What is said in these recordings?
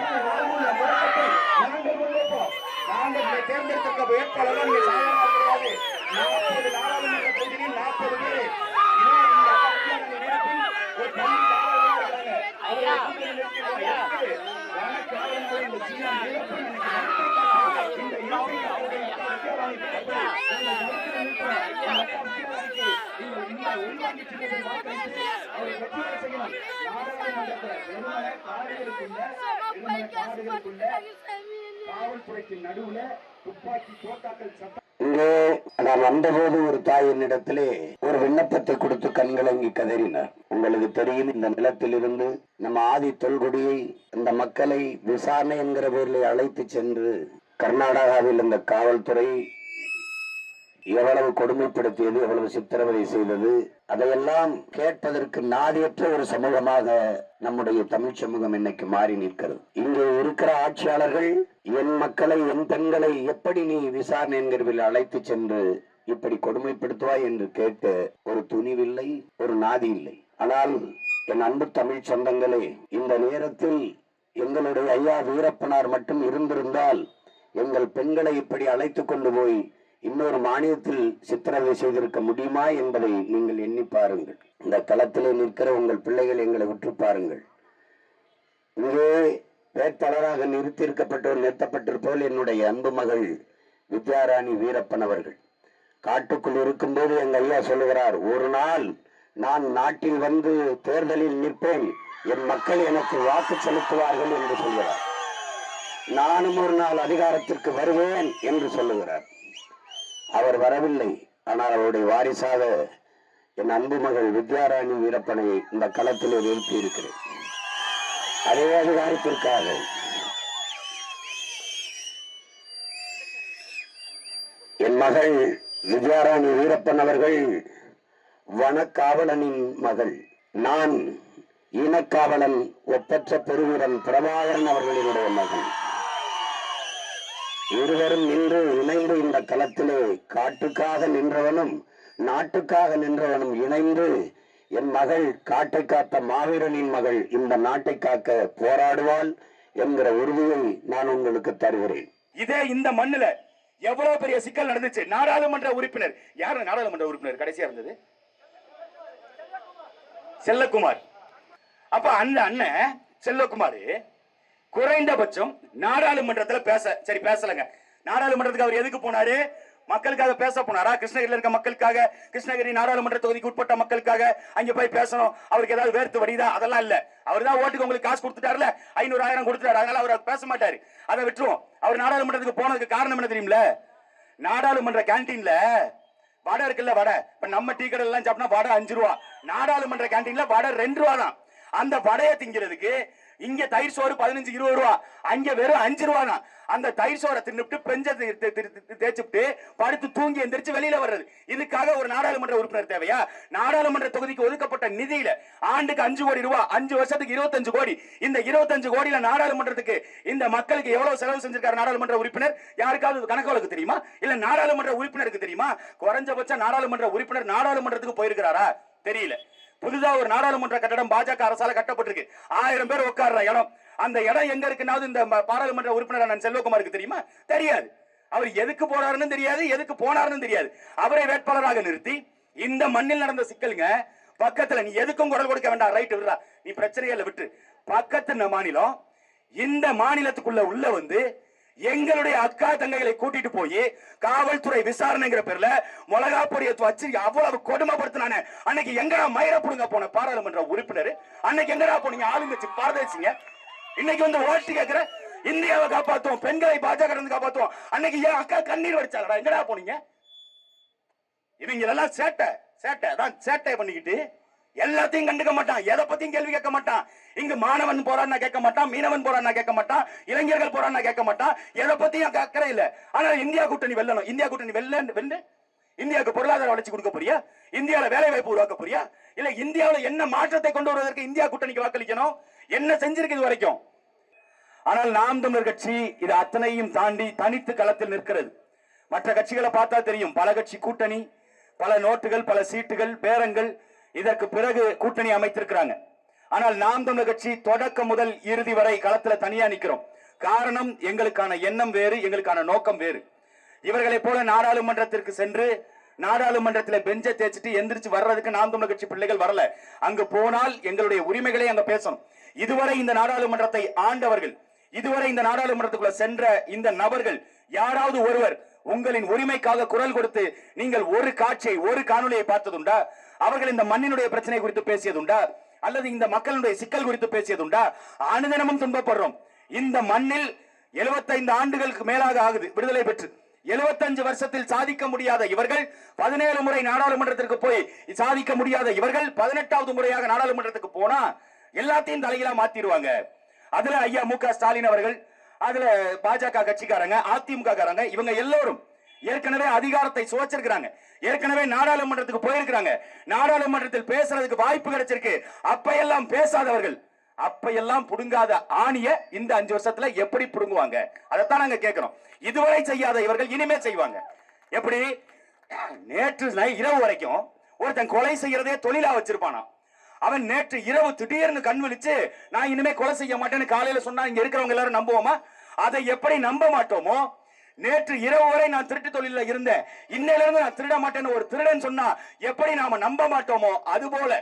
நாட்டில் வரவுள்ள முழக்கத்தை நாங்கள் முன்வைப்போம் நாங்கள் தேர்ந்தெடுத்த வேட்பாளர்கள் இங்கே சாதாரண கிடையாது நாற்பது நாடாளுமன்ற தொகுதியில் நாற்பது பேர் இதோ இந்த அக்கா நேரத்தில் ஒரு பள்ளி தாராளமாக இருக்காங்க அவரை கூட்டணி நிறுத்திடுவோம் எதுக்கு வனக்காவலர்கள் இந்த சீனா நிரப்பி இந்த இலக்கை அவருடைய அக்கா வித்யாராணிக்கு கட்டளை. நாங்கள் மறுத்து நிற்கிறோம். இந்த உள்வாங்கி வாக்களித்து அவரை வெற்றி நாடாளுமன்றத்தில் காடுகளுக்குள்ள காடுகளுக்குள்ள காவல்துறைக்கு நடுவுல துப்பாக்கி தோட்டாக்கள் சட்டம் இங்கே நான் வந்தபோது ஒரு தாய் என்னிடத்திலே ஒரு விண்ணப்பத்தை கொடுத்து கண்கலங்கி கதறினார். உங்களுக்கு தெரியும் இந்த நிலத்திலிருந்து நம்ம ஆதி தொல்குடியை இந்த மக்களை விசாரணை என்கிற பேரில் அழைத்து சென்று கர்நாடகாவில் இந்த காவல்துறை எவ்வளவு கொடுமைப்படுத்தியது எவ்வளவு சித்திரவதை செய்தது அதையெல்லாம் கேட்பதற்கு நாதியற்ற ஒரு சமூகமாக நம்முடைய தமிழ் சமூகம் இன்னைக்கு மாறி நிற்கிறது. இங்கே இருக்கிற ஆட்சியாளர்கள் என் மக்களை என் பெண்களை எப்படி நீ விசாரணை என்கிறவில் அழைத்து சென்று இப்படி கொடுமைப்படுத்துவாய் என்று கேட்டு ஒரு துணிவில்லை ஒரு நாதி இல்லை. ஆனால் என் அன்பு தமிழ் சொந்தங்களே இந்த நேரத்தில் எங்களுடைய ஐயா வீரப்பனார் மட்டும் இருந்திருந்தால் எங்கள் பெண்களை இப்படி அழைத்து கொண்டு போய் இன்னொரு மானியத்தில் சித்திரவதை செய்திருக்க முடியுமா என்பதை நீங்கள் எண்ணி பாருங்கள். இந்த களத்திலே நிற்கிற உங்கள் பிள்ளைகள் எங்களை உற்று பாருங்கள். இங்கே வேட்பாளராக நிறுத்தியிருக்கப்பட்டோர் நிறுத்தப்பட்டிருப்போல் என்னுடைய அன்பு மகள் வித்யாராணி வீரப்பன் அவர்கள். காட்டுக்குள் இருக்கும்போது எங்க ஐயா சொல்லுகிறார் ஒரு நாள் நான் நாட்டில் வந்து தேர்தலில் நிற்பேன். என் மக்கள் எனக்கு வாக்கு செலுத்துவார்கள் என்று சொல்கிறார். நானும் ஒரு நாள் அதிகாரத்திற்கு வருவேன் என்று சொல்லுகிறார். அவர் வரவில்லை. ஆனால் அவருடைய வாரிசாக என் அன்பு மகள் வித்யாராணி வீரப்பனை இந்த களத்தில் நிறுத்தி இருக்கிறேன் அதே அதிகாரத்திற்காக என் மகள் வித்யாராணி வீரப்பன் அவர்கள் வனக்காவலனின் மகள். நான் இனக்காவலன் ஒப்பற்ற பெருவீரன் பிரபாகரன் அவர்களினுடைய மகன் இருவரும் நின்று இணைந்து இந்த களத்திலே காட்டுக்காக நின்றவனும் நாட்டுக்காக நின்றவனும் இணைந்து என் மகள் காட்டை காத்த மாவீரனின் மகள் இந்த நாட்டை காக்க போராடுவாள் என்கிற உறுதியை நான் உங்களுக்கு தருகிறேன். இதே இந்த மண்ணுல எவ்வளவு பெரிய சிக்கல் நடந்துச்சு? நாடாளுமன்ற உறுப்பினர். யாரு நாடாளுமன்ற உறுப்பினர்? கடைசியா இருந்தது. செல்லக்குமார் அப்ப அந்த அண்ணன் செல்லக்குமார் குறைந்தபட்சம் நாடாளுமன்றத்தில் பேச சரி பேசலங்க. நாடாளுமன்றத்துக்கு அவர் எதுக்கு போனாரு? மக்களுக்காக பேச போனாரா? கிருஷ்ணகிரியில் இருக்க மக்களுக்காக கிருஷ்ணகிரி நாடாளுமன்ற தொகுதிக்கு உட்பட்ட மக்களுக்காக அங்க போய் பேசணும்? அவருக்கு ஏதாவது வேர்த்து வடிதா அதெல்லாம் இல்ல. அவர் தான் ஓட்டுக்கு உங்களுக்கு காசு கொடுத்துட்டாருல? ஐநூறு ஆயிரம் கொடுத்துட்டாரு. அதனால அவர் பேச மாட்டாரு. அதை விட்டுருவோம் அவர் நாடாளுமன்றத்துக்கு போனதுக்கு காரணம் என்ன தெரியுமில நாடாளுமன்ற கேன்டீன்ல வடை இருக்குல்ல வடை. இப்ப நம்ம டீ கடை எல்லாம் சாப்பிட்டா வடை அஞ்சு ரூபா. நாடாளுமன்ற கேன்டீன்ல வடை ரெண்டு ரூபா தான். அந்த வடையை திங்கிறதுக்கு இங்க தயிர் சோறு பதினஞ்சு இருபது ரூபா. அங்க வெறும் அஞ்சு ரூபா அந்த தயிர் சோறை தின்னுட்டு பெஞ்ச தேய்ச்சிட்டு படுத்து தூங்கி எந்திரிச்சு வெளியில வர்றது. இதுக்காக ஒரு நாடாளுமன்ற உறுப்பினர் தேவையா? நாடாளுமன்ற தொகுதிக்கு ஒதுக்கப்பட்ட நிதியில ஆண்டுக்கு அஞ்சு கோடி ரூபாய் அஞ்சு வருஷத்துக்கு இருபத்தஞ்சு கோடி. இந்த இருபத்தஞ்சு கோடியில நாடாளுமன்றத்துக்கு இந்த மக்களுக்கு எவ்வளவு செலவு செஞ்சிருக்காரு நாடாளுமன்ற உறுப்பினர்? யாருக்காவது கணக்கு தெரியுமா? இல்ல நாடாளுமன்ற உறுப்பினருக்கு தெரியுமா? குறைஞ்சபட்ச நாடாளுமன்ற உறுப்பினர் நாடாளுமன்றத்துக்கு போயிருக்கிறாரா? தெரியல. புதிதா ஒரு நாடாளுமன்ற கட்டடம் பாஜக அரசால கட்டப்பட்டிருக்கு. ஆயிரம் பேர் உட்கார்ற இடம். அந்த இடம் எங்க இருக்குன்னாவது இந்த பாராளுமன்ற உறுப்பினர் செல்வகுமாருக்கு தெரியுமா? தெரியாது. அவர் எதுக்கு போறாருன்னு தெரியாது எதுக்கு போனாருன்னு தெரியாது. அவரை வேட்பாளராக நிறுத்தி இந்த மண்ணில் நடந்த சிக்கலுங்க பக்கத்துல நீ எதுக்கும் குரல் கொடுக்க வேண்டாம் ரைட் விடுறா. நீ பிரச்சனையில விட்டு பக்கத்து மாநிலம் இந்த மாநிலத்துக்குள்ள உள்ள வந்து எங்களுடைய அக்கா தங்கைகளை கூட்டிட்டு போய் காவல்துறை விசாரணைங்கிற பேர்ல மிளகா பொடியை வச்சு அவ்வளவு கொடுமைப்படுத்தினானே. அன்னைக்கு எங்கடா மயிர புடுங்க போன பாராளுமன்ற உறுப்பினர்? அன்னைக்கு எங்கடா போனீங்க? ஆளுங்கட்சி பாரதேசிங்க. இன்னைக்கு வந்து ஓட்டு கேட்கிற இந்தியாவை காப்பாத்துவோம். பெண்களை பாஜக இருந்து காப்பாத்துவோம். அன்னைக்கு என் அக்கா கண்ணீர் வடிச்சாங்கடா? எங்கடா போனீங்க? இவங்க எல்லாம் சேட்டை சேட்டை. அதான் சேட்டை பண்ணிக்கிட்டு எல்லாத்தையும் கண்டுக்க மாட்டான். எதை பத்தியும் கேள்வி கேட்க மாட்டான். இங்க மாணவன் போறான்னா கேட்க மாட்டான் மீனவன் போறான்னா கேட்க மாட்டான் இளைஞர்கள் போறான்னா கேட்க மாட்டான். எதை பத்தியும் கேட்கறே இல்ல. ஆனா இந்தியா கூட்டணி வெல்லணும். இந்தியா கூட்டணி வெல்ல வெல்லு? இந்தியாவுக்கு பொருளாதார வளர்ச்சி கொடுக்க போறியா? இந்தியாவில வேலை வாய்ப்பு உருவாக்க போறியா? இல்ல இந்தியாவில என்ன மாற்றத்தை கொண்டு வருவதற்கு இந்தியா கூட்டணிக்கு வாக்களிக்கணும்? என்ன செஞ்சிருக்கு இது வரைக்கும்? ஆனால் நாம் தமிழர் கட்சி இது அத்தனையும் தாண்டி தனித்து களத்தில் நிற்கிறது. மற்ற கட்சிகளை பார்த்தா தெரியும். பல கட்சி கூட்டணி பல நோட்டுகள் பல சீட்டுகள் பேரங்கள் இதற்கு பிறகு கூட்டணி அமைத்திருக்கிறாங்க. ஆனால் நாம் தமிழர் கட்சி தொடக்கம் முதல் இறுதி வரை களத்துல தனியா நிக்கிறோம். காரணம் எங்களுக்கான எண்ணம் வேறு எங்களுக்கான நோக்கம் வேறு. இவர்களைப் போல நாடாளுமன்றத்திற்கு சென்று நாடாளுமன்றத்தில் பெஞ்சை தேய்ச்சிட்டு எந்திரிச்சு வர்றதுக்கு நாம் தமிழர் கட்சி பிள்ளைகள் வரல. அங்கு போனால் எங்களுடைய உரிமைகளை அங்க பேசணும். இதுவரை இந்த நாடாளுமன்றத்தை ஆண்டவர்கள் இதுவரை இந்த நாடாளுமன்றத்துக்குள்ள சென்ற இந்த நபர்கள் யாராவது ஒருவர் உங்களின் உரிமைக்காக குரல் கொடுத்து நீங்கள் ஒரு காட்சியை ஒரு காணொலியை பார்த்ததுண்டா? அவர்கள் இந்த மண்ணினுடைய பிரச்சனை குறித்து பேசியதுண்டா? அல்லது இந்த மக்களுடைய சிக்கல் குறித்து பேசியதுண்டா? அனுதினமும் துன்பப்படுறோம். இந்த மண்ணில் 75 ஆண்டுகளுக்கு மேலாக ஆகுது விடுதலை பெற்று. 75 வருஷத்தில் சாதிக்க முடியாத இவர்கள் பதினேழு முறை நாடாளுமன்றத்திற்கு போய் சாதிக்க முடியாத இவர்கள் பதினெட்டாவது முறையாக நாடாளுமன்றத்துக்கு போனா எல்லாத்தையும் தலையிலா மாத்திடுவாங்க. அதுல ஐயா மு க ஸ்டாலின் அவர்கள் அதுல பாஜக கட்சிக்காரங்க அதிமுக காரங்க இவங்க எல்லோரும் ஏற்கனவே அதிகாரத்தை சுவைச்சிருக்கிறாங்க. ஏற்கனவே நாடாளுமன்றத்துக்கு போயிருக்கிறாங்க. நாடாளுமன்றத்தில் பேசுறதுக்கு வாய்ப்பு கிடைச்சிருக்கு. அப்பையெல்லாம் பேசாதவர்கள் அப்பையெல்லாம் புடுங்காத ஆணிய இந்த அஞ்சு வருஷத்துல எப்படி புடுங்குவாங்க? அதைத்தான் நாங்க கேட்கிறோம். இதுவரை செய்யாத இவர்கள் இனிமே செய்வாங்க. எப்படி? நேற்று இரவு வரைக்கும் ஒருத்தன் கொலை செய்யறதே தொழிலா வச்சிருப்பானா அவன் நேற்று இரவு திடீர்னு கண் விழிச்சு நான் இனிமே கொலை செய்ய மாட்டேன்னு காலையில சொன்னா இங்க இருக்கிறவங்க எல்லாரும் நம்புவோமா? அதை எப்படி நம்ப மாட்டோமோ? நேற்று இரவு வரை நான் திருட்டு தொழில இருந்தேன். இன்னையில இருந்து நான் திருட மாட்டேன்னு ஒரு திருடன் சொன்னா எப்படி நாம நம்ப மாட்டோமோ அது போல.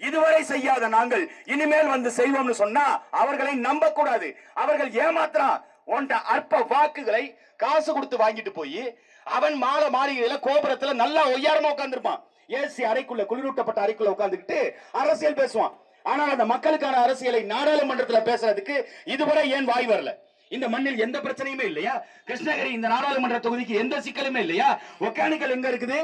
இதுவரை செய்யாத நாங்கள் இனிமேல் வந்து செய்வோம்னு சொன்னா அவர்களை நம்ப கூடாது அவர்கள் ஏமாத்துறான். உன்ட அற்ப வாக்குகளை காசு கொடுத்து வாங்கிட்டு போய் அவன் மாலை மாளிகையில கோபுரத்துல நல்லா ஒய்யாரமா உட்காந்துருப்பான் ஏசி அறைக்குள்ள குளிரூட்டப்பட்ட அறைக்குள்ள உட்கார்ந்துக்கிட்டு அரசியல் பேசுவான். ஆனால் அந்த மக்களுக்கான அரசியலை நாடாளுமன்றத்துல பேசுறதுக்கு இதுவரை ஏன் வாய் வரல? இந்த மண்ணில் எந்த பிரச்சனையுமே இல்லையா? கிருஷ்ணகிரி இந்த நாடாளுமன்ற தொகுதிக்கு எந்த சிக்கலுமே இல்லையா? ஒக்கானிக்கல் எங்க இருக்குது?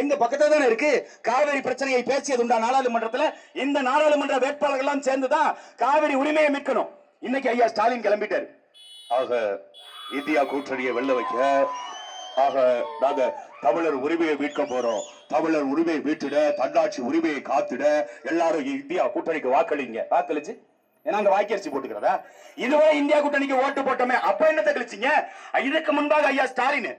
எங்க பக்கத்துல தானே இருக்கு. காவிரி பிரச்சனையை பேசியது உண்டா நாடாளுமன்றத்துல? இந்த நாடாளுமன்ற வேட்பாளர்கள் எல்லாம் சேர்ந்துதான் காவிரி உரிமையை மீட்கணும். இன்னைக்கு ஐயா ஸ்டாலின் கிளம்பிட்டாரு. ஆக இந்தியா கூட்டணியை வெள்ள வைக்க ஆக நாங்க தமிழர் உரிமையை மீட்க போறோம். தமிழர் உரிமையை மீட்டிட தன்னாட்சி உரிமையை காத்திட எல்லாரும் இந்தியா கூட்டணிக்கு வாக்களிங்க. வாக்களிச்சு? ஏன்னா அங்க வாக்கரிசி போட்டுக்கிறதா? இதுவரை இந்தியா கூட்டணிக்கு ஓட்டு போட்டோமே அப்ப என்னத்தை கழிச்சிங்க? இதுக்கு முன்பாக ஐயா ஸ்டாலின்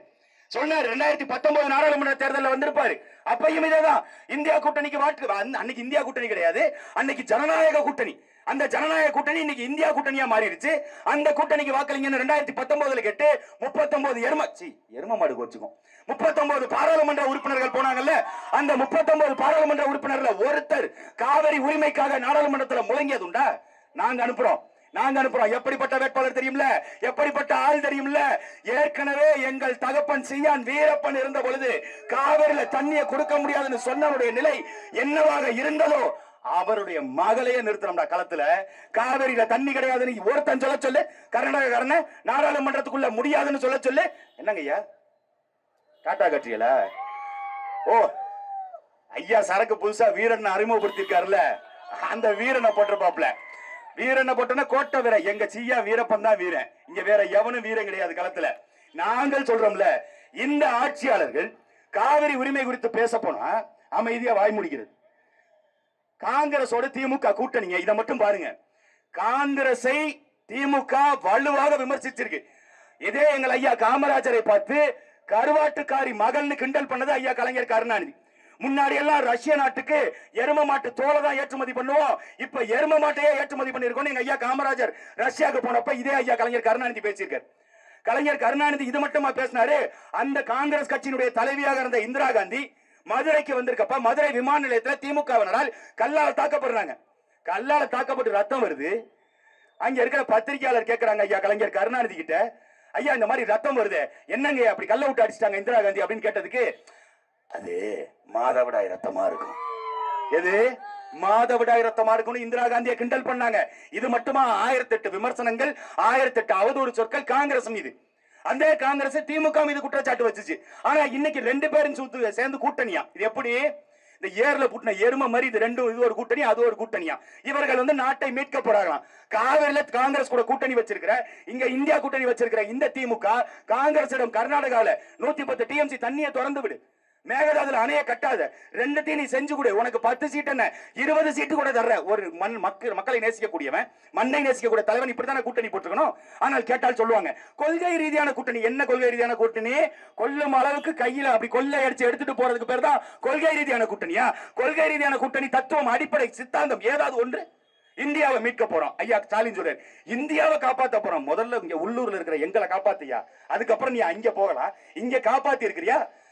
சொன்னார் ரெண்டாயிரத்தி பத்தொன்பது நாடாளுமன்ற தேர்தலில் வந்திருப்பாரு. அப்பையும் இதேதான். இந்தியா கூட்டணிக்கு வாக்கு அன்னைக்கு இந்தியா கூட்டணி கிடையாது. அன்னைக்கு ஜனநாயக கூட்டணி. அந்த ஜனநாயக கூட்டணி இன்னைக்கு இந்தியா கூட்டணியா மாறிடுச்சு. அந்த கூட்டணிக்கு வாக்களிங்கன்னு ரெண்டாயிரத்தி பத்தொன்பதுல கேட்டு முப்பத்தொன்பது எரும சி எரும மாடு கோச்சுக்கும் முப்பத்தொன்பது பாராளுமன்ற உறுப்பினர்கள் போனாங்கல்ல அந்த முப்பத்தொன்பது பாராளுமன்ற உறுப்பினர்ல ஒருத்தர் காவிரி உரிமைக்காக நாடாளுமன்றத்துல முழங்கியதுண்டா நாங்க அனுப்புறோம். நாங்க அனுப்புறோம். எப்படிப்பட்ட வேட்பாளர் தெரியும்ல? எப்படிப்பட்ட ஆள் தெரியும்ல? ஏற்கனவே எங்கள் தகப்பன் செய்யான் வீரப்பன் இருந்த பொழுது காவிரியில தண்ணியை கொடுக்க முடியாதுன்னு சொன்னவருடைய நிலை என்னவாக இருந்ததோ அவருடைய மகளையே நிறுத்தணும்டா களத்துல. காவேரியில தண்ணி கிடையாதுன்னு ஒருத்தன் சொல்ல சொல்லு. கர்நாடகக்காரன நாடாளுமன்றத்துக்குள்ள முடியாதுன்னு சொல்ல சொல்லு. என்னங்க ஐயா? டாடா கட்சியல ஓ ஐயா சரக்கு புதுசா வீரன் அறிமுகப்படுத்திருக்காருல்ல அந்த வீரனை போட்டிருப்பாப்ல வீரனை போட்டோன்னா கோட்டை வீரன் எங்க சீயா வீரப்பன் தான் வீரன். இங்க வேற எவனும் வீரன் கிடையாது களத்துல. நாங்கள் சொல்றோம்ல இந்த ஆட்சியாளர்கள் காவிரி உரிமை குறித்து பேச போனா அமைதியா வாய் முடிக்கிறது. காங்கிரஸோட திமுக கூட்டணிங்க. இதை மட்டும் பாருங்க. காங்கிரஸை திமுக வலுவாக விமர்சிச்சிருக்கு. இதே எங்கள் ஐயா காமராஜரை பார்த்து கருவாட்டுக்காரி மகள்னு கிண்டல் பண்ணது ஐயா கலைஞர் கருணாநிதி. முன்னாடி எல்லாம் ரஷ்ய நாட்டுக்கு எரும மாட்டு தோலை தான் ஏற்றுமதி பண்ணுவோம். இப்ப எரும மாட்டையே ஏற்றுமதி பண்ணிருக்கோம் எங்க ஐயா காமராஜர் ரஷ்யாவுக்கு போனப்ப இதே ஐயா கலைஞர் கருணாநிதி பேசியிருக்காரு. கலைஞர் கருணாநிதி இது மட்டுமா பேசினாரு? அந்த காங்கிரஸ் கட்சியினுடைய தலைவியாக இருந்த இந்திரா காந்தி மதுரைக்கு வந்திருக்கப்ப மதுரை விமான நிலையத்தில் திமுகவினரால் கல்லால் தாக்கப்படுறாங்க. கல்லால தாக்கப்பட்டு ரத்தம் வருது. அங்க இருக்கிற பத்திரிகையாளர் கேக்குறாங்க ஐயா கலைஞர் கருணாநிதி கிட்ட ஐயா இந்த மாதிரி ரத்தம் வருது என்னங்க அப்படி கல்ல விட்டு அடிச்சிட்டாங்க இந்திரா காந்தி? அப்படின்னு கேட்டதுக்கு அது மாதவிடாய் ரத்தமா இருக்கும். எது? மாதவிடாய் ரத்தமா இருக்கும்னு இந்திரா காந்தியை கிண்டல் பண்ணாங்க. இது மட்டுமா? ஆயிரத்தி எட்டு விமர்சனங்கள் ஆயிரத்தி எட்டு அவதூறு சொற்கள் காங்கிரஸ் மீது அந்த காங்கிரஸ் திமுக மீது குற்றச்சாட்டு வச்சுச்சு. ஆனா இன்னைக்கு ரெண்டு பேரும் சுத்து சேர்ந்து கூட்டணியா? இது எப்படி? இந்த ஏர்ல புட்டின எருமை மாதிரி இது ரெண்டும் இது ஒரு கூட்டணி அது ஒரு கூட்டணியா? இவர்கள் வந்து நாட்டை மீட்க போறாங்களாம் காவிரியில காங்கிரஸ் கூட கூட்டணி வச்சிருக்கிற இங்க இந்தியா கூட்டணி வச்சிருக்கிற இந்த திமுக காங்கிரசிடம் கர்நாடகால நூத்தி பத்து டிஎம்சி தண்ணியை திறந்து விடு. மேகதாதுல அணைய கட்டாத. ரெண்டுத்தையும் நீ செஞ்சு கொடு. உனக்கு பத்து சீட் என்ன? இருபது சீட்டு கூட தர்ற. ஒரு மண் மக்கள் மக்களை நேசிக்கக்கூடியவன். மண்ணை நேசிக்கக்கூடிய தலைவன் இப்படித்தான கூட்டணி போட்டுருக்கணும்? ஆனால் கேட்டால் சொல்லுவாங்க கொள்கை ரீதியான கூட்டணி. என்ன கொள்கை ரீதியான கூட்டணி? கொல்லும் அளவுக்கு கையில அப்படி கொள்ளை அடிச்சு எடுத்துட்டு போறதுக்கு பேர் தான் கொள்கை ரீதியான கூட்டணியா? கொள்கை ரீதியான கூட்டணி தத்துவம் அடிப்படை சித்தாந்தம் ஏதாவது ஒன்று? இந்தியாவை மீட்க போறோம். ஐயா ஸ்டாலின் சொல்றாரு இந்தியாவை காப்பாத்த போறோம். முதல்ல இங்க உள்ளூர்ல இருக்கிற எங்களை காப்பாத்தியா அதுக்கப்புறம் நீ அங்க போகலாம். இங்க காப்பாத்தி இருக்கிறியா?